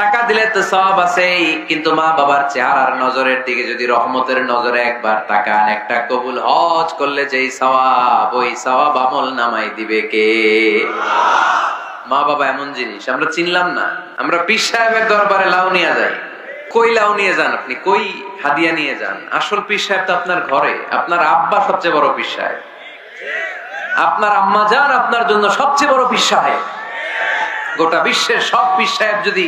টাকা দিলে তো সওয়াব আছেই, কিন্তু মা বাবার চেহারার নজরের দিকে যদি রহমতের নজরে একবার তাকান, একটা কবুল হজ করলে যেই সওয়াব, ওই সওয়াব আমল নামাই দিবে কে? মা বাবা এমন জিনিস, আমরা চিনলাম না। আমরা পীর সাহেবের দরবারে লাউ নিয়ে যাই। কই লাউ নিয়ে যান আপনি? কই হাদিয়া নিয়ে যান? আসল পীর সাহেব তো আপনার ঘরে, আপনার আব্বা সবচেয়ে বড় পীর সাহেব। আপনার আম্মা যান আপনার জন্য সবচেয়ে বড় পীর সাহেব। গোটা বিশ্বের সব পীর সাহেব যদি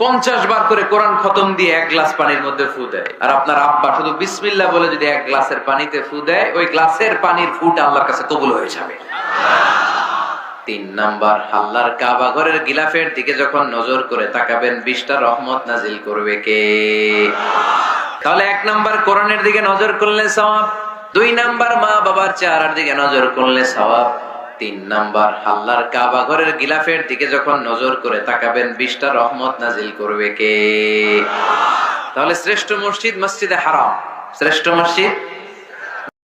পঞ্চাশ বার করে কোরআন খতম দিয়ে এক গ্লাস পানির মধ্যে ফু দেয়। আর আপনার আব্বা শুধু বিসমিল্লা বলে যদি এক গ্লাসের পানিতে ফু দেয়, ওই গ্লাসের পানির ফুটা আল্লাহর কাছে কবুল হয়ে যাবে। তিন নাম্বার, আল্লাহর কাবা ঘরের গিলাফের দিকে যখন নজর করে তাকাবেন, বিশটা রহমত নাজিল করবে কে? তাহলে এক নাম্বার কোরআনের দিকে নজর করলে সওয়াব, দুই নাম্বার মা বাবার চেহারার দিকে নজর করলে সওয়াব তিন নাম্বার, আল্লাহর কাবা ঘরের গিলাফের দিকে যখন নজর করে তাকাবেন, বিশটা রহমত নাজিল করবে কে? তাহলে শ্রেষ্ঠ মসজিদ মসজিদে হারাম। শ্রেষ্ঠ মসজিদ